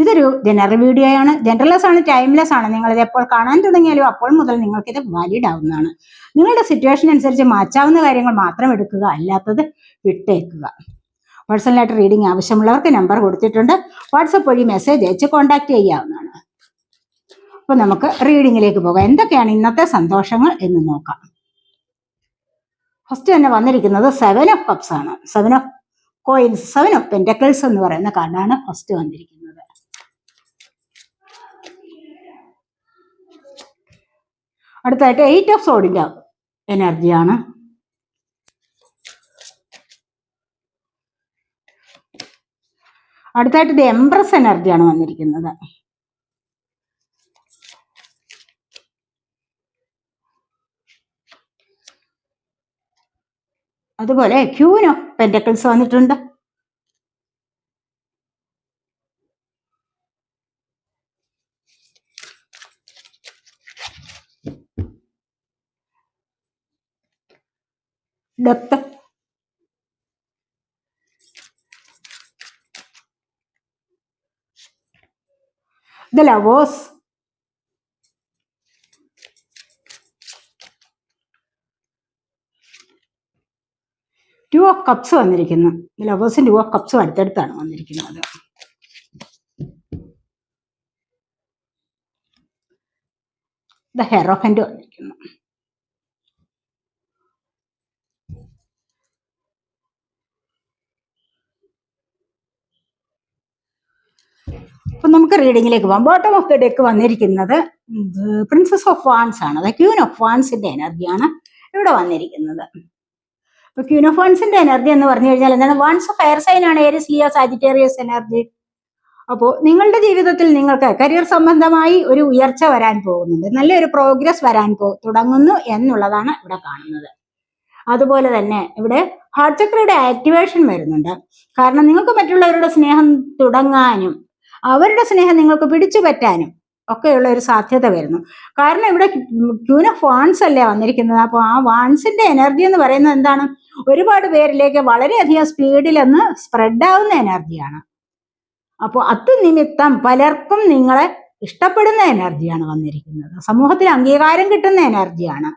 ഇതൊരു general video ആണ്. ജനറൽലെസ് ആണ് ടൈംലെസ് ആണ്. നിങ്ങൾ ഇത് എപ്പോൾ കാണാൻ തുടങ്ങിയാലും അപ്പോൾ മുതൽ നിങ്ങൾക്കിത് വാലിഡ് ആവുന്നതാണ്. നിങ്ങളുടെ സിറ്റുവേഷൻ അനുസരിച്ച് മാറ്റാവുന്ന കാര്യങ്ങൾ മാത്രം എടുക്കുക അല്ലാത്തത് വിട്ടേക്കുക. പേഴ്സണലായിട്ട് റീഡിംഗ് ആവശ്യമുള്ളവർക്ക് നമ്പർ കൊടുത്തിട്ടുണ്ട്. വാട്സപ്പ് വഴി മെസ്സേജ് അയച്ച് കോൺടാക്ട് ചെയ്യാവുന്നതാണ്. അപ്പൊ നമുക്ക് റീഡിങ്ങിലേക്ക് പോകാം. എന്തൊക്കെയാണ് ഇന്നത്തെ സന്തോഷങ്ങൾ എന്ന് നോക്കാം. ഫസ്റ്റ് തന്നെ വന്നിരിക്കുന്നത് സെവൻ ഓഫ് കപ്സ് ആണ്. Seven of coins seven of pentacles എന്ന് പറയുന്ന കാർഡാണ് ഫസ്റ്റ് വന്നിരിക്കുന്നത്. അടുത്തായിട്ട് എയ്റ്റ് ഓഫ് സോഡിന്റെ എനർജിയാണ് അടുത്തായിട്ട് ഇത് എംപ്രസ് എനർജിയാണ് വന്നിരിക്കുന്നത്. അതുപോലെ ക്യൂനോ പെന്റക്കിൾസ് വന്നിട്ടുണ്ട്. Depth the lovers. Two of cups വന്നിരിക്കുന്നു. ലവേഴ്സും ടു ഓഫ് കപ്സും അടുത്തടുത്താണ് വന്നിരിക്കുന്നത്. ദ ഹെറോഫന്റ് വന്നിരിക്കുന്നു. അപ്പൊ നമുക്ക് റീഡിങ്ങിലേക്ക് പോകാം ബോട്ടം ഓഫ് ഡെക്ക് വന്നിരിക്കുന്നത് പ്രിൻസസ് ഓഫ് വാൻസ് ആണ്. അതായത് ക്യൂൻ ഓഫ് വാൻസിന്റെ എനർജിയാണ് ഇവിടെ വന്നിരിക്കുന്നത്. അപ്പൊ ക്യൂൻ ഓഫ് വാൻസിന്റെ എനർജി എന്ന് പറഞ്ഞു കഴിഞ്ഞാൽ എന്താണ്? വാൻസ് ഓഫ് എയർ സൈൻ ആണ്. ഏരിയസ് ലിയോ സാജിറ്റേറിയസ് എനർജി അപ്പോൾ നിങ്ങളുടെ ജീവിതത്തിൽ നിങ്ങൾക്ക് കരിയർ സംബന്ധമായി ഒരു ഉയർച്ച വരാൻ പോകുന്നുണ്ട്. നല്ലൊരു പ്രോഗ്രസ് വരാൻ പോ തുടങ്ങുന്നു എന്നുള്ളതാണ് ഇവിടെ കാണുന്നത്. അതുപോലെ തന്നെ ഇവിടെ ഹാർട്ട് ചക്രയുടെ ആക്ടിവേഷൻ വരുന്നുണ്ട്. കാരണം നിങ്ങൾക്ക് മറ്റുള്ളവരുടെ സ്നേഹം തുടങ്ങാനും അവരുടെ സ്നേഹം നിങ്ങൾക്ക് പിടിച്ചു പറ്റാനും ഒക്കെയുള്ള ഒരു സാധ്യത വരുന്നു. കാരണം ഇവിടെ ക്യൂൻ ഓഫ് വാൺസ് അല്ലേ വന്നിരിക്കുന്നത്? അപ്പോൾ ആ വാൺസിന്റെ എനർജി എന്ന് പറയുന്നത് എന്താണ്? ഒരുപാട് പേരിലേക്ക് വളരെയധികം സ്പീഡിൽ ഒന്ന് സ്പ്രെഡ് ആവുന്ന എനർജിയാണ്. അപ്പോൾ അത് നിമിത്തം പലർക്കും നിങ്ങളെ ഇഷ്ടപ്പെടുന്ന എനർജിയാണ് വന്നിരിക്കുന്നത്. സമൂഹത്തിൽ അംഗീകാരം കിട്ടുന്ന എനർജിയാണ്.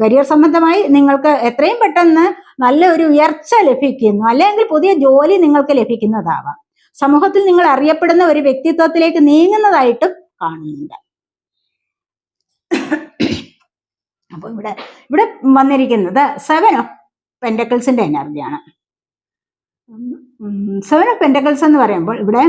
കരിയർ സംബന്ധമായി നിങ്ങൾക്ക് എത്രയും പെട്ടെന്ന് നല്ല ഒരു ഉയർച്ച ലഭിക്കുന്നു. അല്ലെങ്കിൽ പുതിയ ജോലി നിങ്ങൾക്ക് ലഭിക്കുന്നതാവാം. സമൂഹത്തിൽ നിങ്ങൾ അറിയപ്പെടുന്ന ഒരു വ്യക്തിത്വത്തിലേക്ക് നീങ്ങുന്നതായിട്ടും കാണുന്നുണ്ട്. അപ്പൊ ഇവിടെ ഇവിടെ വന്നിരിക്കുന്നത് സെവൻ ഓഫ് പെൻഡക്കിൾസിന്റെ എനർജിയാണ് സെവൻ ഓഫ് പെൻഡക്കിൾസ് എന്ന് പറയുമ്പോൾ ഇവിടെ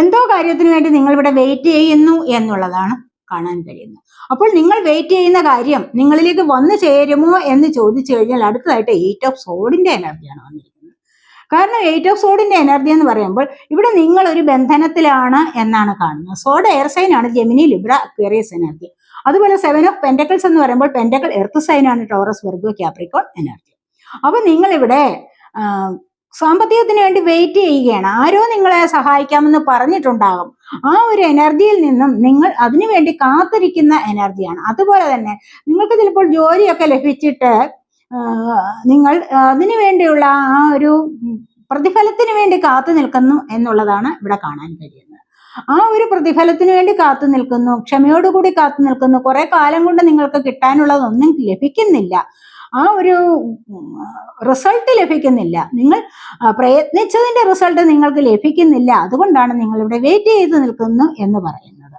എന്തോ കാര്യത്തിന് വേണ്ടി നിങ്ങൾ ഇവിടെ വെയിറ്റ് ചെയ്യുന്നു എന്നുള്ളതാണ് കാണാൻ കഴിയുന്നത്. അപ്പോൾ നിങ്ങൾ വെയിറ്റ് ചെയ്യുന്ന കാര്യം നിങ്ങളിലേക്ക് വന്നു ചേരുമോ എന്ന് ചോദിച്ചു കഴിഞ്ഞാൽ അടുത്തതായിട്ട് എയ്റ്റ് ഓഫ് സോഡിന്റെ എനർജിയാണ് വന്നിരിക്കുന്നത്. കാരണം എയ്റ്റ് ഓഫ് സോഡിന്റെ എനർജി എന്ന് പറയുമ്പോൾ ഇവിടെ നിങ്ങൾ ഒരു ബന്ധനത്തിലാണ് എന്നാണ് കാണുന്നത്. സോഡ് എയർ സൈൻ ആണ് ജെമിനി ലിബ്ര അക്വേറിയസ് എനർജി അതുപോലെ സെവൻ ഓഫ് പെന്റക്കിൾസ് എന്ന് പറയുമ്പോൾ പെന്റക്കിൾ എർത്ത് സൈൻ ആണ് ടോറസ് വെർഗോ ക്യാപ്രിക്കോൺ എനർജി അപ്പൊ നിങ്ങൾ ഇവിടെ സാമ്പത്തികത്തിന് വേണ്ടി വെയിറ്റ് ചെയ്യുകയാണ്. ആരോ നിങ്ങളെ സഹായിക്കാമെന്ന് പറഞ്ഞിട്ടുണ്ടാകും. ആ ഒരു എനർജിയിൽ നിന്നും നിങ്ങൾ അതിനു വേണ്ടി കാത്തിരിക്കുന്ന എനർജിയാണ് അതുപോലെ തന്നെ നിങ്ങൾക്ക് ചിലപ്പോൾ ജോലിയൊക്കെ ലഭിച്ചിട്ട് നിങ്ങൾ അതിനു വേണ്ടിയുള്ള ആ ഒരു പ്രതിഫലത്തിന് വേണ്ടി കാത്തു നിൽക്കുന്നു എന്നുള്ളതാണ് ഇവിടെ കാണാൻ കഴിയുന്നത്. ആ ഒരു പ്രതിഫലത്തിന് വേണ്ടി കാത്തു നിൽക്കുന്നു ക്ഷമയോടുകൂടി കാത്തു നിൽക്കുന്നു കുറെ കാലം കൊണ്ട് നിങ്ങൾക്ക് കിട്ടാനുള്ളതൊന്നും ലഭിക്കുന്നില്ല. ആ ഒരു റിസൾട്ട് ലഭിക്കുന്നില്ല. നിങ്ങൾ പ്രയത്നിച്ചതിന്റെ റിസൾട്ട് നിങ്ങൾക്ക് ലഭിക്കുന്നില്ല. അതുകൊണ്ടാണ് നിങ്ങൾ ഇവിടെ വെയിറ്റ് ചെയ്ത് നിൽക്കുന്നു എന്ന് പറയുന്നത്.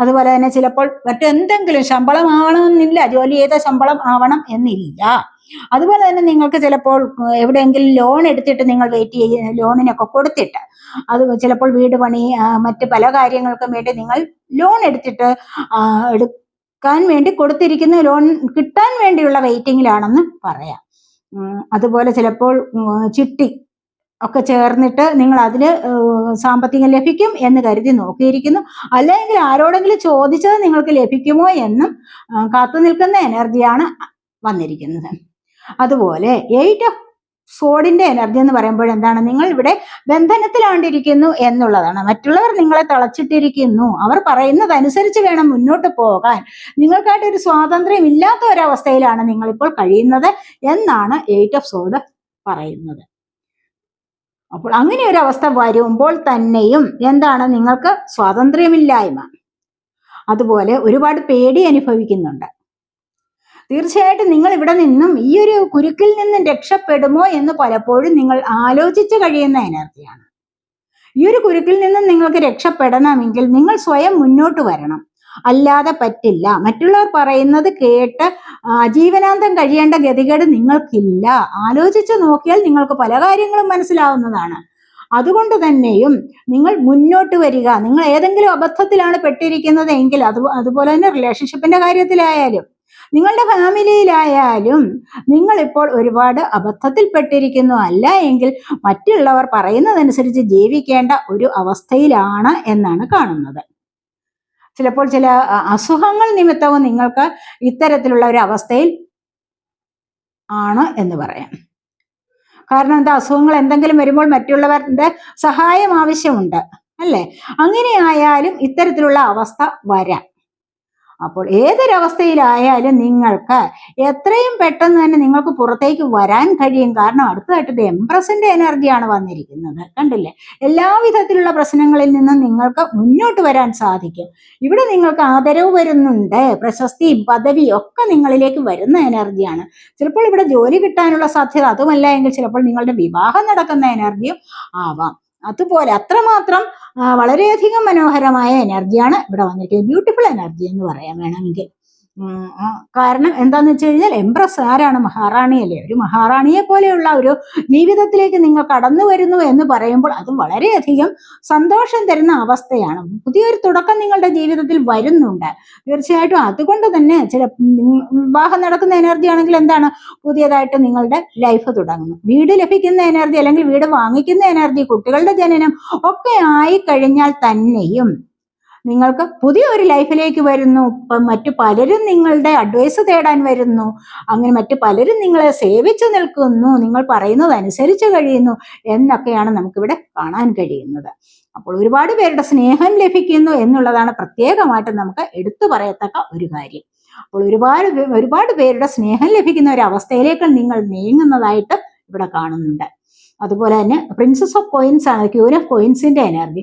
അതുപോലെ തന്നെ ചിലപ്പോൾ മറ്റെന്തെങ്കിലും ശമ്പളം ആവണമെന്നില്ല ജോലി ചെയ്ത ശമ്പളം ആവണം എന്നില്ല. അതുപോലെ തന്നെ നിങ്ങൾക്ക് ചിലപ്പോൾ എവിടെയെങ്കിലും ലോൺ എടുത്തിട്ട് നിങ്ങൾ വെയിറ്റ് ചെയ്യുന്ന ലോണിനൊക്കെ കൊടുത്തിട്ട് അത് ചിലപ്പോൾ വീട് പണി മറ്റ് പല കാര്യങ്ങൾക്കും വേണ്ടി നിങ്ങൾ ലോൺ എടുത്തിട്ട് എടുക്കാൻ വേണ്ടി കൊടുത്തിരിക്കുന്ന ലോൺ കിട്ടാൻ വേണ്ടിയുള്ള വെയിറ്റിങ്ങിലാണെന്ന് പറയാം. അതുപോലെ ചിലപ്പോൾ ചിട്ടി ഒക്കെ ചേർന്നിട്ട് നിങ്ങൾ അതിൽ സാമ്പത്തികം ലഭിക്കും എന്ന് കരുതി നോക്കിയിരിക്കുന്നു. അല്ലെങ്കിൽ ആരോടെങ്കിലും ചോദിച്ചത് നിങ്ങൾക്ക് ലഭിക്കുമോ എന്നും കാത്തു നിൽക്കുന്ന എനർജിയാണ് വന്നിരിക്കുന്നത്. അതുപോലെ എയ്റ്റ് ഓഫ് സോഡിന്റെ എനർജി എന്ന് പറയുമ്പോൾ എന്താണ്? നിങ്ങൾ ഇവിടെ ബന്ധനത്തിലാണ്ടിരിക്കുന്നു എന്നുള്ളതാണ്. മറ്റുള്ളവർ നിങ്ങളെ തളച്ചിട്ടിരിക്കുന്നു. അവർ പറയുന്നതനുസരിച്ച് വേണം മുന്നോട്ട് പോകാൻ. നിങ്ങൾക്കായിട്ട് ഒരു സ്വാതന്ത്ര്യം ഇല്ലാത്ത ഒരവസ്ഥയിലാണ് നിങ്ങളിപ്പോൾ കഴിയുന്നത് എന്നാണ് എയ്റ്റ് ഓഫ് സോഡ് പറയുന്നത്. അപ്പോൾ അങ്ങനെ ഒരു അവസ്ഥ വരുമ്പോൾ തന്നെയും എന്താണ്? നിങ്ങൾക്ക് സ്വാതന്ത്ര്യമില്ലായ്മ. അതുപോലെ ഒരുപാട് പേടി അനുഭവിക്കുന്നുണ്ട്. തീർച്ചയായിട്ടും നിങ്ങൾ ഇവിടെ നിന്നും ഈ ഒരു കുരുക്കിൽ നിന്നും രക്ഷപ്പെടുമോ എന്ന് പലപ്പോഴും നിങ്ങൾ ആലോചിച്ച് കഴിയുന്ന എനർജിയാണ്. ഈ ഒരു കുരുക്കിൽ നിന്നും നിങ്ങൾക്ക് രക്ഷപ്പെടണമെങ്കിൽ നിങ്ങൾ സ്വയം മുന്നോട്ട് വരണം. അല്ലാതെ പറ്റില്ല. മറ്റുള്ളവർ പറയുന്നത് കേട്ട് ജീവനാന്തം കഴിയേണ്ട ഗതികേട് നിങ്ങൾക്കില്ല. ആലോചിച്ച് നോക്കിയാൽ നിങ്ങൾക്ക് പല കാര്യങ്ങളും മനസ്സിലാവുന്നതാണ്. അതുകൊണ്ട് തന്നെയും നിങ്ങൾ മുന്നോട്ട് വരിക. നിങ്ങൾ ഏതെങ്കിലും അബദ്ധത്തിലാണ് പെട്ടിരിക്കുന്നത് എങ്കിൽ അത് അതുപോലെ തന്നെ റിലേഷൻഷിപ്പിന്റെ കാര്യത്തിലായാലും നിങ്ങളുടെ ഫാമിലിയിലായാലും നിങ്ങൾ ഇപ്പോൾ ഒരുപാട് അബദ്ധത്തിൽപ്പെട്ടിരിക്കുന്നു അല്ല എങ്കിൽ മറ്റുള്ളവർ പറയുന്നതനുസരിച്ച് ജീവിക്കേണ്ട ഒരു അവസ്ഥയിലാണ് എന്നാണ് കാണുന്നത്. ചിലപ്പോൾ ചില അസുഖങ്ങൾ നിമിത്തവും നിങ്ങൾക്ക് ഇത്തരത്തിലുള്ള ഒരു അവസ്ഥയിൽ ആണ് എന്ന് പറയാം. കാരണം എന്താ അസുഖങ്ങൾ എന്തെങ്കിലും വരുമ്പോൾ മറ്റുള്ളവരുടെ സഹായം ആവശ്യമുണ്ട് അല്ലേ? അങ്ങനെയായാലും ഇത്തരത്തിലുള്ള അവസ്ഥ വരാം. അപ്പോൾ ഏതൊരവസ്ഥയിലായാലും നിങ്ങൾക്ക് എത്രയും പെട്ടെന്ന് തന്നെ നിങ്ങൾക്ക് പുറത്തേക്ക് വരാൻ കഴിയും. കാരണം അടുത്തതായിട്ട് എംപ്രസിന്റെ എനർജിയാണ് വന്നിരിക്കുന്നത്. കണ്ടില്ലേ? എല്ലാവിധത്തിലുള്ള പ്രശ്നങ്ങളിൽ നിന്നും നിങ്ങൾക്ക് മുന്നോട്ട് വരാൻ സാധിക്കും. ഇവിടെ നിങ്ങൾക്ക് ആദരവ് വരുന്നുണ്ട്. പ്രശസ്തിയും പദവിയും ഒക്കെ നിങ്ങളിലേക്ക് വരുന്ന എനർജിയാണ് ചിലപ്പോൾ ഇവിടെ ജോലി കിട്ടാനുള്ള സാധ്യത അതുമല്ല എങ്കിൽ ചിലപ്പോൾ നിങ്ങളുടെ വിവാഹം നടക്കുന്ന എനർജിയും ആവാം. അതുപോലെ അത്രമാത്രം വളരെയധികം മനോഹരമായ എനർജിയാണ് ഇവിടെ വന്നിരിക്കുന്നത്. ബ്യൂട്ടിഫുൾ എനർജി എന്ന് പറയാൻ വേണമെങ്കിൽ. കാരണം എന്താന്ന് വെച്ച് കഴിഞ്ഞാൽ എംപ്രസ് ആരാണ്? മഹാറാണിയല്ലേ ഒരു മഹാറാണിയെ പോലെയുള്ള ഒരു ജീവിതത്തിലേക്ക് നിങ്ങൾ കടന്നു വരുന്നു എന്ന് പറയുമ്പോൾ അത് വളരെയധികം സന്തോഷം തരുന്ന അവസ്ഥയാണ്. പുതിയൊരു തുടക്കം നിങ്ങളുടെ ജീവിതത്തിൽ വരുന്നുണ്ട്. തീർച്ചയായിട്ടും അതുകൊണ്ട് തന്നെ ചില വിവാഹം നടക്കുന്ന എനർജി ആണെങ്കിൽ എന്താണ്? പുതിയതായിട്ട് നിങ്ങളുടെ ലൈഫ് തുടങ്ങുന്നു. വീട് ലഭിക്കുന്ന എനർജി അല്ലെങ്കിൽ വീട് വാങ്ങിക്കുന്ന എനർജി കുട്ടികളുടെ ജനനം ഒക്കെ ആയി കഴിഞ്ഞാൽ തന്നെയും നിങ്ങൾക്ക് പുതിയ ഒരു ലൈഫിലേക്ക് വരുന്നു. ഇപ്പം മറ്റു പലരും നിങ്ങളുടെ അഡ്വൈസ് തേടാൻ വരുന്നു. അങ്ങനെ മറ്റു പലരും നിങ്ങളെ സേവിച്ചു നിൽക്കുന്നു. നിങ്ങൾ പറയുന്നത് അനുസരിച്ച് കഴിയുന്നു എന്നൊക്കെയാണ് നമുക്കിവിടെ കാണാൻ കഴിയുന്നത്. അപ്പോൾ ഒരുപാട് പേരുടെ സ്നേഹം ലഭിക്കുന്നു എന്നുള്ളതാണ് പ്രത്യേകമായിട്ട് നമുക്ക് എടുത്തു പറയത്തക്ക ഒരു കാര്യം. അപ്പോൾ ഒരുപാട് ഒരുപാട് പേരുടെ സ്നേഹം ലഭിക്കുന്ന ഒരു അവസ്ഥയിലേക്ക് നിങ്ങൾ നീങ്ങുന്നതായിട്ട് ഇവിടെ കാണുന്നുണ്ട്. അതുപോലെ തന്നെ പ്രിൻസസ് ഓഫ് കോയിൻസ് ആണ് ക്യൂർ ഓഫ് കോയിൻസിന്റെ എനർജി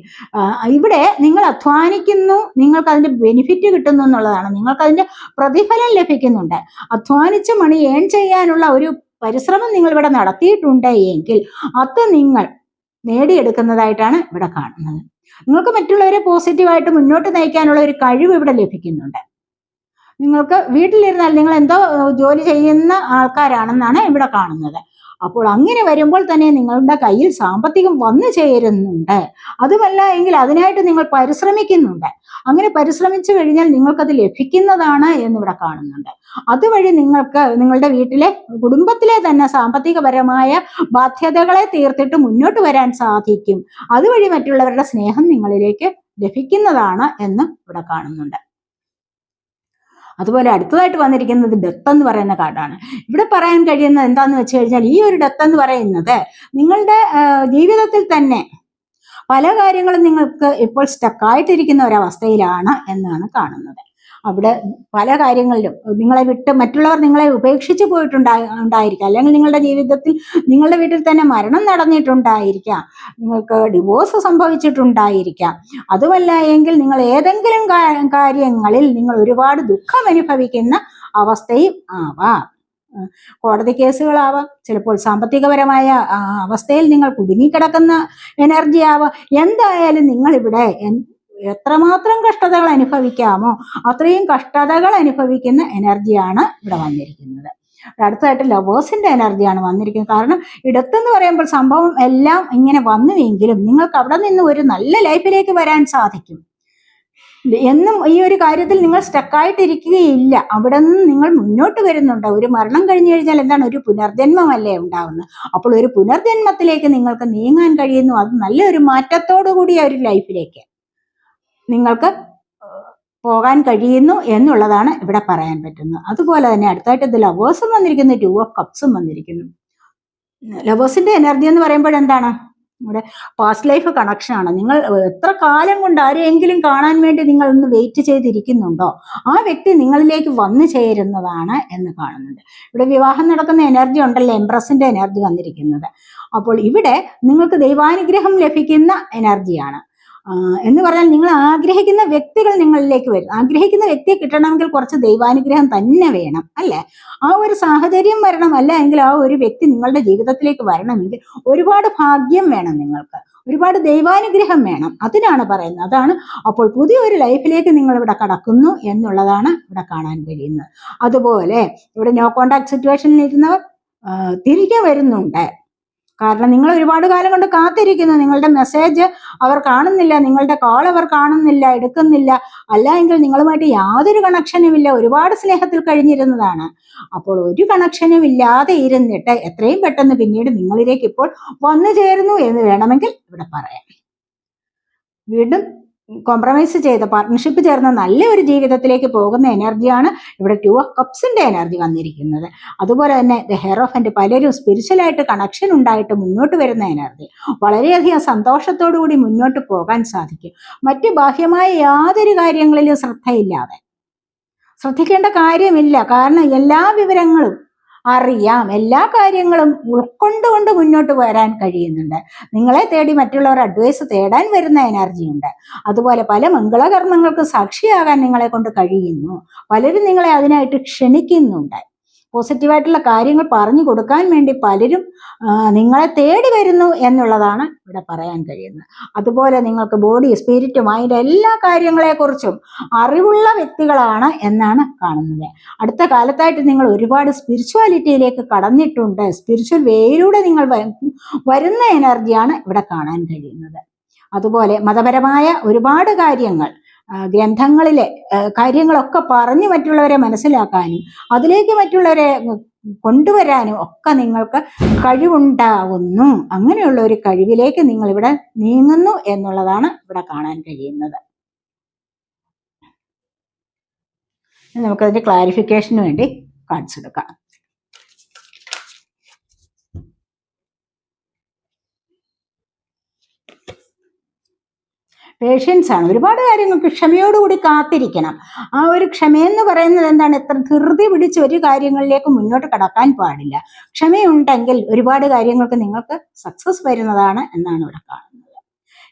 ഇവിടെ നിങ്ങൾ അധ്വാനിക്കുന്നു നിങ്ങൾക്ക് അതിന്റെ ബെനിഫിറ്റ് കിട്ടുന്നു എന്നുള്ളതാണ്. നിങ്ങൾക്ക് അതിന്റെ പ്രതിഫലം ലഭിക്കുന്നുണ്ട്. അധ്വാനിച്ച മണി ഏൺ ചെയ്യാനുള്ള ഒരു പരിശ്രമം നിങ്ങൾ ഇവിടെ നടത്തിയിട്ടുണ്ട് എങ്കിൽ അത് നിങ്ങൾ നേടിയെടുക്കുന്നതായിട്ടാണ് ഇവിടെ കാണുന്നത്. നിങ്ങൾക്ക് മറ്റുള്ളവരെ പോസിറ്റീവായിട്ട് മുന്നോട്ട് നയിക്കാനുള്ള ഒരു കഴിവ് ഇവിടെ ലഭിക്കുന്നുണ്ട്. നിങ്ങൾക്ക് വീട്ടിലിരുന്നാൽ നിങ്ങൾ എന്തോ ജോലി ചെയ്യുന്ന ആൾക്കാരാണെന്നാണ് ഇവിടെ കാണുന്നത്. അപ്പോൾ അങ്ങനെ വരുമ്പോൾ തന്നെ നിങ്ങളുടെ കയ്യിൽ സാമ്പത്തികം വന്നു ചേരുന്നുണ്ട്. അതുമല്ല എങ്കിൽ അതിനായിട്ട് നിങ്ങൾ പരിശ്രമിക്കുന്നുണ്ട്. അങ്ങനെ പരിശ്രമിച്ചു കഴിഞ്ഞാൽ നിങ്ങൾക്കത് ലഭിക്കുന്നതാണ് എന്നിവിടെ കാണുന്നുണ്ട്. അതുവഴി നിങ്ങൾക്ക് നിങ്ങളുടെ വീട്ടിലെ കുടുംബത്തിലെ തന്നെ സാമ്പത്തികപരമായ ബാധ്യതകളെ തീർത്തിട്ട് മുന്നോട്ട് വരാൻ സാധിക്കും. അതുവഴി മറ്റുള്ളവരുടെ സ്നേഹം നിങ്ങളിലേക്ക് ലഭിക്കുന്നതാണ് എന്ന് ഇവിടെ കാണുന്നുണ്ട്. അതുപോലെ അടുത്തതായിട്ട് വന്നിരിക്കുന്നത് ഡെത്ത് എന്ന് പറയുന്ന കാർഡാണ്. ഇവിടെ പറയാൻ കഴിയുന്നത് എന്താന്ന് വെച്ച് കഴിഞ്ഞാൽ ഈ ഒരു ഡെത്ത് എന്ന് പറയുന്നത് നിങ്ങളുടെ ജീവിതത്തിൽ തന്നെ പല കാര്യങ്ങളും നിങ്ങൾക്ക് ഇപ്പോൾ സ്റ്റക്കായിട്ടിരിക്കുന്ന ഒരവസ്ഥയിലാണ് എന്നാണ് കാണുന്നത്. അവിടെ പല കാര്യങ്ങളിലും. നിങ്ങളെ വിട്ട് മറ്റുള്ളവർ നിങ്ങളെ ഉപേക്ഷിച്ച് പോയിട്ടുണ്ടാ ഉണ്ടായിരിക്കാം. അല്ലെങ്കിൽ നിങ്ങളുടെ ജീവിതത്തിൽ നിങ്ങളുടെ വീട്ടിൽ തന്നെ മരണം നടന്നിട്ടുണ്ടായിരിക്കാം. നിങ്ങൾക്ക് ഡിവോഴ്സ് സംഭവിച്ചിട്ടുണ്ടായിരിക്കാം. അതുമല്ല എങ്കിൽ നിങ്ങൾ ഏതെങ്കിലും കാര്യങ്ങളിൽ നിങ്ങൾ ഒരുപാട് ദുഃഖം അനുഭവിക്കുന്ന അവസ്ഥയും ആവാം. കോടതി കേസുകളാവാം. ചിലപ്പോൾ സാമ്പത്തികപരമായ അവസ്ഥയിൽ നിങ്ങൾ കുടുങ്ങിക്കിടക്കുന്ന എനർജി ആവാം. എന്തായാലും എൻ- എത്രമാത്രം കഷ്ടതകൾ അനുഭവിക്കാമോ അത്രയും കഷ്ടതകൾ അനുഭവിക്കുന്ന എനർജിയാണ് ഇവിടെ വന്നിരിക്കുന്നത്. അടുത്തതായിട്ട് ലവേഴ്സിന്റെ എനർജിയാണ് വന്നിരിക്കുന്നത്. കാരണം ഇടത്തെന്ന് പറയുമ്പോൾ സംഭവം എല്ലാം ഇങ്ങനെ വന്നുവെങ്കിലും നിങ്ങൾക്ക് അവിടെ നിന്ന് ഒരു നല്ല ലൈഫിലേക്ക് വരാൻ സാധിക്കും. എന്നും ഈ ഒരു കാര്യത്തിൽ നിങ്ങൾ സ്റ്റക്കായിട്ടിരിക്കുകയില്ല. അവിടെ നിന്ന് നിങ്ങൾ മുന്നോട്ട് വരുന്നുണ്ട്. ഒരു മരണം കഴിഞ്ഞു കഴിഞ്ഞാൽ എന്താണ്? ഒരു പുനർജന്മമല്ലേ ഉണ്ടാവുന്നത്. അപ്പോൾ ഒരു പുനർജന്മത്തിലേക്ക് നിങ്ങൾക്ക് നീങ്ങാൻ കഴിയുന്നു. അത് നല്ലൊരു മാറ്റത്തോടു കൂടിയ ഒരു ലൈഫിലേക്ക്. നിങ്ങൾക്ക് പോകാൻ കഴിയുന്നു എന്നുള്ളതാണ് ഇവിടെ പറയാൻ പറ്റുന്നത്. അതുപോലെ തന്നെ അടുത്തായിട്ട് ഇത് ലവേഴ്സും വന്നിരിക്കുന്നു ടു ഓഫ് കപ്സും വന്നിരിക്കുന്നു. ലവേഴ്സിന്റെ എനർജി എന്ന് പറയുമ്പോൾ എന്താണ്? നമ്മുടെ പാസ്റ്റ് ലൈഫ് കണക്ഷനാണ് നിങ്ങൾ എത്ര കാലം കൊണ്ട് ആരെയെങ്കിലും കാണാൻ വേണ്ടി നിങ്ങൾ ഒന്ന് വെയിറ്റ് ചെയ്തിരിക്കുന്നുണ്ടോ ആ വ്യക്തി നിങ്ങളിലേക്ക് വന്നു ചേരുന്നതാണ് എന്ന് കാണുന്നുണ്ട്. ഇവിടെ വിവാഹം നടക്കുന്ന എനർജി ഉണ്ടല്ലോ എംപ്രസിന്റെ എനർജി വന്നിരിക്കുന്നത്. അപ്പോൾ ഇവിടെ നിങ്ങൾക്ക് ദൈവാനുഗ്രഹം ലഭിക്കുന്ന എനർജിയാണ്. എന്ന് പറഞ്ഞാൽ നിങ്ങൾ ആഗ്രഹിക്കുന്ന വ്യക്തികൾ നിങ്ങളിലേക്ക് വരും. ആഗ്രഹിക്കുന്ന വ്യക്തിയെ കിട്ടണമെങ്കിൽ കുറച്ച് ദൈവാനുഗ്രഹം തന്നെ വേണം അല്ലെ? ആ ഒരു സാഹചര്യം വരണം അല്ല എങ്കിൽ ആ ഒരു വ്യക്തി നിങ്ങളുടെ ജീവിതത്തിലേക്ക് വരണമെങ്കിൽ ഒരുപാട് ഭാഗ്യം വേണം നിങ്ങൾക്ക്. ഒരുപാട് ദൈവാനുഗ്രഹം വേണം. അതിനാണ് പറയുന്നത്. അതാണ് അപ്പോൾ പുതിയൊരു ലൈഫിലേക്ക് നിങ്ങൾ ഇവിടെ കടക്കുന്നു എന്നുള്ളതാണ് ഇവിടെ കാണാൻ കഴിയുന്നത്. അതുപോലെ ഇവിടെ നോ കോണ്ടാക്ട് സിറ്റുവേഷനിൽ ഇരുന്നവർ തിരികെ വരുന്നുണ്ട്. കാരണം നിങ്ങൾ ഒരുപാട് കാലം കൊണ്ട് കാത്തിരിക്കുന്നു. നിങ്ങളുടെ മെസ്സേജ് അവർ കാണുന്നില്ല. നിങ്ങളുടെ കോൾ അവർ കാണുന്നില്ല എടുക്കുന്നില്ല. അല്ല എങ്കിൽ നിങ്ങളുമായിട്ട് യാതൊരു കണക്ഷനും ഇല്ല. ഒരുപാട് സ്നേഹത്തിൽ കഴിഞ്ഞിരുന്നതാണ്. അപ്പോൾ ഒരു കണക്ഷനും ഇല്ലാതെ ഇരുന്നിട്ട് എത്രയും പെട്ടെന്ന് പിന്നീട് നിങ്ങളിലേക്ക് ഇപ്പോൾ വന്നു ചേരുന്നു എന്ന് വേണമെങ്കിൽ ഇവിടെ പറയാം. വീണ്ടും കോംപ്രമൈസ് ചെയ്ത പാർട്ട്ണർഷിപ്പ് ചേർന്ന നല്ല ഒരു ജീവിതത്തിലേക്ക് പോകുന്ന എനർജിയാണ് ഇവിടെ ടു ഓഫ് കപ്സിന്റെ എനർജി വന്നിരിക്കുന്നത്. അതുപോലെ തന്നെ ദ ഹെയർ ഓഫ് ആൻഡ് പലരും സ്പിരിച്വലായിട്ട് കണക്ഷൻ ഉണ്ടായിട്ട് മുന്നോട്ട് വരുന്ന എനർജി വളരെയധികം സന്തോഷത്തോടു കൂടി മുന്നോട്ട് പോകാൻ സാധിക്കും. മറ്റ് ബാഹ്യമായ യാതൊരു കാര്യങ്ങളിലും ശ്രദ്ധയില്ലാതെ. ശ്രദ്ധിക്കേണ്ട കാര്യമില്ല. കാരണം എല്ലാ വിവരങ്ങളും അറിയാം. എല്ലാ കാര്യങ്ങളും ഉൾക്കൊണ്ടുകൊണ്ട് മുന്നോട്ട് വരാൻ കഴിയുന്നുണ്ട്. നിങ്ങളെ തേടി മറ്റുള്ളവർ അഡ്വൈസ് തേടാൻ വരുന്ന എനർജി ഉണ്ട്. അതുപോലെ പല മംഗളകർമ്മങ്ങൾക്ക് സാക്ഷിയാകാൻ നിങ്ങളെ കൊണ്ട് കഴിയുന്നു. പലരും നിങ്ങളെ അതിനായിട്ട് ക്ഷണിക്കുന്നുണ്ട്. പോസിറ്റീവായിട്ടുള്ള കാര്യങ്ങൾ പറഞ്ഞു കൊടുക്കാൻ വേണ്ടി പലരും നിങ്ങളെ തേടി വരുന്നു എന്നുള്ളതാണ് ഇവിടെ പറയാൻ കഴിയുന്നത്. അതുപോലെ നിങ്ങൾക്ക് ബോഡി സ്പിരിറ്റ് മൈൻഡ് എല്ലാ കാര്യങ്ങളെക്കുറിച്ചും അറിവുള്ള വ്യക്തികളാണ് എന്നാണ് കാണുന്നത്. അടുത്ത കാലത്തായിട്ട് നിങ്ങൾ ഒരുപാട് സ്പിരിച്വാലിറ്റിയിലേക്ക് കടന്നിട്ടുണ്ട്. സ്പിരിച്വൽ വേയിലൂടെ നിങ്ങൾ വരുന്ന എനർജിയാണ് ഇവിടെ കാണാൻ കഴിയുന്നത്. അതുപോലെ മതപരമായ ഒരുപാട് കാര്യങ്ങൾ ഗ്രന്ഥങ്ങളിലെ കാര്യങ്ങളൊക്കെ പറഞ്ഞ് മറ്റുള്ളവരെ മനസ്സിലാക്കാനും അതിലേക്ക് മറ്റുള്ളവരെ കൊണ്ടുവരാനും ഒക്കെ നിങ്ങൾക്ക് കഴിവുണ്ടാവുന്നു. അങ്ങനെയുള്ള ഒരു കഴിവിലേക്ക് നിങ്ങൾ ഇവിടെ നീങ്ങുന്നു എന്നുള്ളതാണ് ഇവിടെ കാണാൻ കഴിയുന്നത്. നമുക്കതിന്റെ ക്ലാരിഫിക്കേഷന് വേണ്ടി കാണിച്ചു പേഷ്യൻസ് ആണ്. ഒരുപാട് കാര്യങ്ങൾക്ക് ക്ഷമയോടുകൂടി കാത്തിരിക്കണം. ആ ഒരു ക്ഷമയെന്ന് പറയുന്നത് എന്താണ്? എത്ര ധൃതി പിടിച്ച് ഒരു കാര്യങ്ങളിലേക്ക് മുന്നോട്ട് കടക്കാൻ പാടില്ല. ക്ഷമയുണ്ടെങ്കിൽ ഒരുപാട് കാര്യങ്ങൾക്ക് നിങ്ങൾക്ക് സക്സസ് വരുന്നതാണ് എന്നാണ് ഇവിടെ കാണുന്നത്.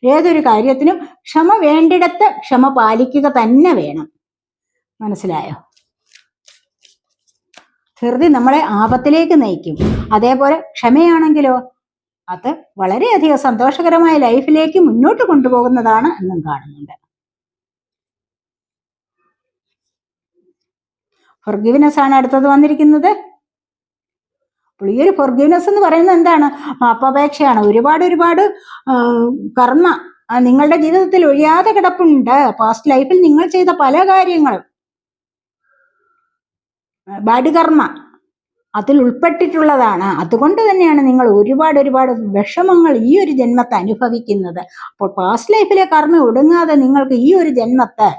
ഏതൊരു കാര്യത്തിനും ക്ഷമ വേണ്ടിടത്ത് ക്ഷമ പാലിക്കുക തന്നെ വേണം. മനസ്സിലായോ? ധൃതി നമ്മളെ ആപത്തിലേക്ക് നയിക്കും. അതേപോലെ ക്ഷമയാണെങ്കിലോ അത് വളരെയധികം സന്തോഷകരമായ ലൈഫിലേക്ക് മുന്നോട്ട് കൊണ്ടുപോകുന്നതാണ് എന്നും കാണുന്നുണ്ട്. ഫൊർഗീവ്നെസ് ആണ് അടുത്തത് വന്നിരിക്കുന്നത്. അപ്പോൾ ഈ ഒരു ഫൊർഗീവ്നെസ് എന്ന് പറയുന്നത് എന്താണ്? മാപ്പപേക്ഷയാണ്. ഒരുപാട് ഒരുപാട് കർമ്മ നിങ്ങളുടെ ജീവിതത്തിൽ ഒഴിയാതെ കിടപ്പുണ്ട്. പാസ്റ്റ് ലൈഫിൽ നിങ്ങൾ ചെയ്ത പല കാര്യങ്ങളും. ബാഡ് കർമ്മ അതിൽ ഉൾപ്പെട്ടിട്ടുള്ളതാണ്. അതുകൊണ്ട് തന്നെയാണ് നിങ്ങൾ ഒരുപാട് ഒരുപാട് വിഷമങ്ങൾ ഈ ഒരു ജന്മത്തെ അനുഭവിക്കുന്നത്. അപ്പോൾ പാസ്റ്റ് ലൈഫിലെ കർമ്മം ഒടുങ്ങാതെ നിങ്ങൾക്ക് ഈ ഒരു ജന്മത്തെ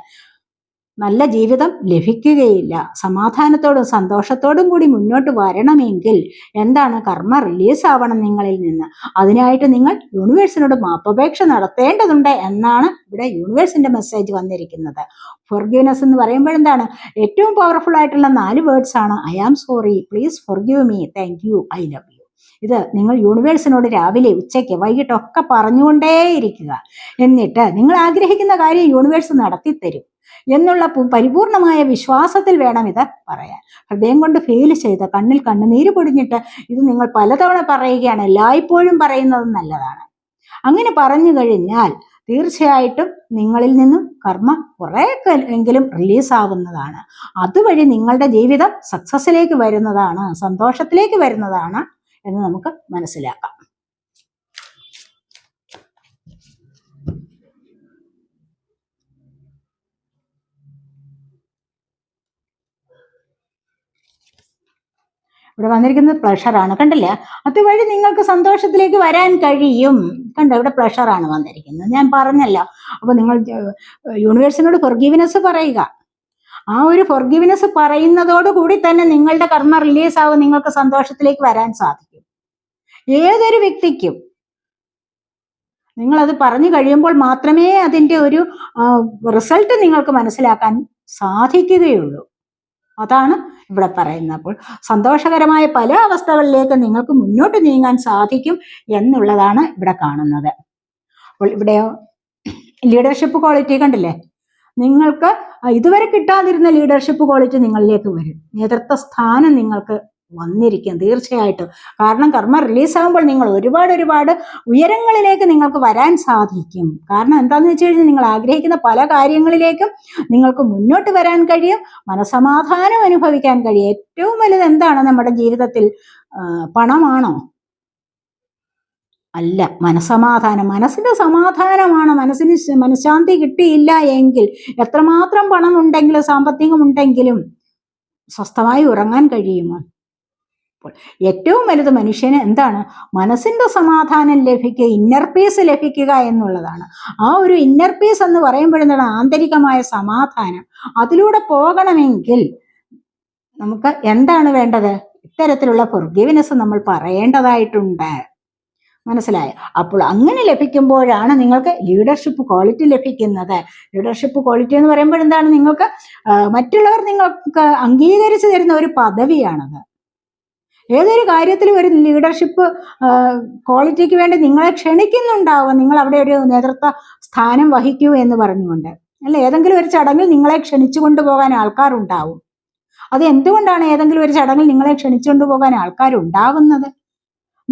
നല്ല ജീവിതം ലഭിക്കുകയില്ല. സമാധാനത്തോടും സന്തോഷത്തോടും കൂടി മുന്നോട്ട് വരണമെങ്കിൽ എന്താണ് കർമ്മ റിലീസ് ആവണം നിങ്ങളിൽ നിന്ന്? അതിനായിട്ട് നിങ്ങൾ യൂണിവേഴ്സിനോട് മാപ്പപേക്ഷ നടത്തേണ്ടതുണ്ട് എന്നാണ് ഇവിടെ യൂണിവേഴ്സിന്റെ മെസ്സേജ് വന്നിരിക്കുന്നത്. ഫൊർഗീവ്നെസ് എന്ന് പറയുമ്പോൾ എന്താണ്? ഏറ്റവും പവർഫുൾ ആയിട്ടുള്ള നാല് വേർഡ്സ് ആണ്. I am sorry please forgive me thank you I love you ഇത് നിങ്ങൾ യൂണിവേഴ്സിനോട് രാവിലെ ഉച്ചയ്ക്ക് വൈകിട്ടൊക്കെ പറഞ്ഞുകൊണ്ടേയിരിക്കുക. എന്നിട്ട് നിങ്ങൾ ആഗ്രഹിക്കുന്ന കാര്യം യൂണിവേഴ്സ് നടത്തിത്തരും. എന്നുള്ള പരിപൂർണമായ വിശ്വാസത്തിൽ വേണം ഇത് പറയാൻ. ഹൃദയം കൊണ്ട് ഫീൽ ചെയ്ത് കണ്ണിൽ കണ്ണുനീര് പൊടിഞ്ഞിട്ട് ഇത് നിങ്ങൾ പലതവണ പറയുകയാണ്. എല്ലായ്പ്പോഴും പറയുന്നത് നല്ലതാണ്. അങ്ങനെ പറഞ്ഞു കഴിഞ്ഞാൽ തീർച്ചയായിട്ടും നിങ്ങളിൽ നിന്നും കർമ്മ കുറെ എങ്കിലും റിലീസാവുന്നതാണ് അതുവഴി നിങ്ങളുടെ ജീവിതം സക്സസ്സിലേക്ക് വരുന്നതാണ് സന്തോഷത്തിലേക്ക് വരുന്നതാണ് എന്ന് നമുക്ക് മനസ്സിലാക്കാം. ഇവിടെ വന്നിരിക്കുന്നത് പ്രഷറാണ് കണ്ടില്ലേ? അതുവഴി നിങ്ങൾക്ക് സന്തോഷത്തിലേക്ക് വരാൻ കഴിയും. കണ്ടോ? ഇവിടെ പ്രഷറാണ് വന്നിരിക്കുന്നത്. ഞാൻ പറഞ്ഞല്ലോ. അപ്പൊ നിങ്ങൾ യൂണിവേഴ്സിനോട് ഫൊർഗീവ്നെസ് പറയുക. ആ ഒരു ഫൊർഗീവ്നെസ് പറയുന്നതോടുകൂടി തന്നെ നിങ്ങളുടെ കർമ്മ റിലീസ് ആവും നിങ്ങൾക്ക് സന്തോഷത്തിലേക്ക് വരാൻ സാധിക്കും. ഏതൊരു വ്യക്തിക്കും നിങ്ങളത് പറഞ്ഞു കഴിയുമ്പോൾ മാത്രമേ അതിന്റെ ഒരു റിസൾട്ട് നിങ്ങൾക്ക് മനസ്സിലാക്കാൻ സാധിക്കുകയുള്ളൂ. അതാണ് ഇവിടെ പറയുന്നത്. അപ്പോൾ സന്തോഷകരമായ പല അവസ്ഥകളിലേക്ക് നിങ്ങൾക്ക് മുന്നോട്ട് നീങ്ങാൻ സാധിക്കും എന്നുള്ളതാണ് ഇവിടെ കാണുന്നത്. അപ്പോൾ ഇവിടെ ലീഡർഷിപ്പ് ക്വാളിറ്റി കണ്ടില്ലേ? നിങ്ങൾക്ക് ഇതുവരെ കിട്ടാതിരുന്ന ലീഡർഷിപ്പ് ക്വാളിറ്റി നിങ്ങളിലേക്ക് വരും. നേതൃത്വ സ്ഥാനം നിങ്ങൾക്ക് വന്നിരിക്കും തീർച്ചയായിട്ടും. കാരണം കർമ്മ റിലീസാകുമ്പോൾ നിങ്ങൾ ഒരുപാട് ഒരുപാട് ഉയരങ്ങളിലേക്ക് നിങ്ങൾക്ക് വരാൻ സാധിക്കും. കാരണം എന്താണെന്ന് വെച്ച് കഴിഞ്ഞാൽ നിങ്ങൾ ആഗ്രഹിക്കുന്ന പല കാര്യങ്ങളിലേക്കും നിങ്ങൾക്ക് മുന്നോട്ട് വരാൻ കഴിയും. മനസമാധാനം അനുഭവിക്കാൻ കഴിയും. ഏറ്റവും വലുത് എന്താണ് നമ്മുടെ ജീവിതത്തിൽ? പണമാണോ? അല്ല മനസമാധാനം. മനസ്സിന്റെ സമാധാനമാണ്. മനസ്സിന് മനഃശാന്തി കിട്ടിയില്ല എങ്കിൽ എത്രമാത്രം പണം ഉണ്ടെങ്കിലും സാമ്പത്തികം ഉണ്ടെങ്കിലും സ്വസ്ഥമായി ഉറങ്ങാൻ കഴിയുമോ? അപ്പോൾ ഏറ്റവും വലുത് മനുഷ്യന് എന്താണ്? മനസ്സിന്റെ സമാധാനം ലഭിക്കുക ഇന്നർ പീസ് ലഭിക്കുക എന്നുള്ളതാണ്. ആ ഒരു ഇന്നർ പീസ് എന്ന് പറയുമ്പോഴെന്താണ് ആന്തരികമായ സമാധാനം. അതിലൂടെ പോകണമെങ്കിൽ നമുക്ക് എന്താണ് വേണ്ടത്? ഇത്തരത്തിലുള്ള ഫൊർഗിവ്നെസ് നമ്മൾ പറയേണ്ടതായിട്ടുണ്ട്. മനസ്സിലായോ? അപ്പോൾ അങ്ങനെ ലഭിക്കുമ്പോഴാണ് നിങ്ങൾക്ക് ലീഡർഷിപ്പ് ക്വാളിറ്റി ലഭിക്കുന്നത്. ലീഡർഷിപ്പ് ക്വാളിറ്റി എന്ന് പറയുമ്പോൾ എന്താണ്? നിങ്ങൾക്ക് മറ്റുള്ളവർ നിങ്ങൾക്ക് അംഗീകരിച്ചു തരുന്ന ഒരു പദവിയാണത്. ഏതൊരു കാര്യത്തിലും ഒരു ലീഡർഷിപ്പ് ക്വാളിറ്റിക്ക് വേണ്ടി നിങ്ങളെ ക്ഷണിക്കുന്നുണ്ടാവും. നിങ്ങൾ അവിടെ ഒരു നേതൃത്വ സ്ഥാനം വഹിക്കൂ എന്ന് പറഞ്ഞുകൊണ്ട്. അല്ല? ഏതെങ്കിലും ഒരു ചടങ്ങിൽ നിങ്ങളെ ക്ഷണിച്ചു കൊണ്ടുപോകാൻ ആൾക്കാരുണ്ടാവും. അത് എന്തുകൊണ്ടാണ് ഏതെങ്കിലും ഒരു ചടങ്ങിൽ നിങ്ങളെ ക്ഷണിച്ചുകൊണ്ടുപോകാൻ ആൾക്കാരുണ്ടാവുന്നത്?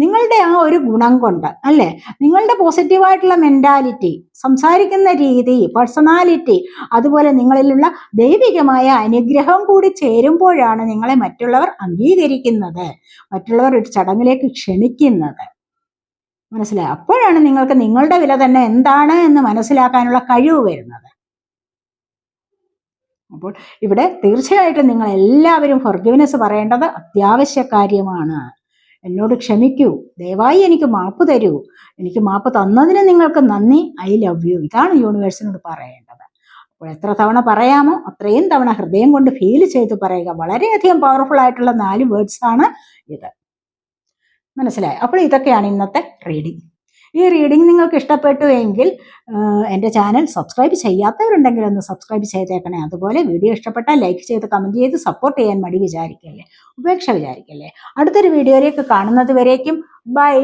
നിങ്ങളുടെ ആ ഒരു ഗുണം കൊണ്ട് അല്ലെ? നിങ്ങളുടെ പോസിറ്റീവായിട്ടുള്ള മെന്റാലിറ്റി സംസാരിക്കുന്ന രീതി പേഴ്സണാലിറ്റി അതുപോലെ നിങ്ങളിലുള്ള ദൈവികമായ അനുഗ്രഹം കൂടി ചേരുമ്പോഴാണ് നിങ്ങളെ മറ്റുള്ളവർ അംഗീകരിക്കുന്നത് മറ്റുള്ളവർ ഒരു ചടങ്ങിലേക്ക് ക്ഷണിക്കുന്നത്. മനസ്സിലായി? അപ്പോഴാണ് നിങ്ങൾക്ക് നിങ്ങളുടെ വില തന്നെ എന്താണ് എന്ന് മനസ്സിലാക്കാനുള്ള കഴിവ് വരുന്നത്. അപ്പോൾ ഇവിടെ തീർച്ചയായിട്ടും നിങ്ങൾ എല്ലാവരും ഫൊർഗിവ്നെസ് പറയേണ്ടത് അത്യാവശ്യ കാര്യമാണ് എന്നോട് ക്ഷമിക്കൂ. ദയവായി എനിക്ക് മാപ്പ് തരൂ. എനിക്ക് മാപ്പ് തന്നതിന് നിങ്ങൾക്ക് നന്ദി. I love you. ഇതാണ് യൂണിവേഴ്സിനോട് പറയേണ്ടത്. അപ്പോൾ എത്ര തവണ പറയാമോ അത്രയും തവണ ഹൃദയം കൊണ്ട് ഫീൽ ചെയ്ത് പറയുക വളരെയധികം പവർഫുൾ ആയിട്ടുള്ള നാല് വേർഡ്സ് ആണ് ഇത്. മനസ്സിലായി? അപ്പോൾ ഇതൊക്കെയാണ് ഇന്നത്തെ റീഡിംഗ് ഈ റീഡിംഗ് നിങ്ങൾക്ക് ഇഷ്ടപ്പെട്ടു എങ്കിൽ എന്റെ ചാനൽ സബ്സ്ക്രൈബ് ചെയ്യാത്തവരുണ്ടെങ്കിൽ ഒന്ന് സബ്സ്ക്രൈബ് ചെയ്തേക്കണേ. അതുപോലെ വീഡിയോ ഇഷ്ടപ്പെട്ടാൽ ലൈക്ക് ചെയ്ത് കമന്റ് ചെയ്ത് സപ്പോർട്ട് ചെയ്യാൻ മടി വിചാരിക്കല്ലേ? ഉപേക്ഷ വിചാരിക്കല്ലേ? അടുത്തൊരു വീഡിയോയിലേക്ക് കാണുന്നത് വരേക്കും. ബൈ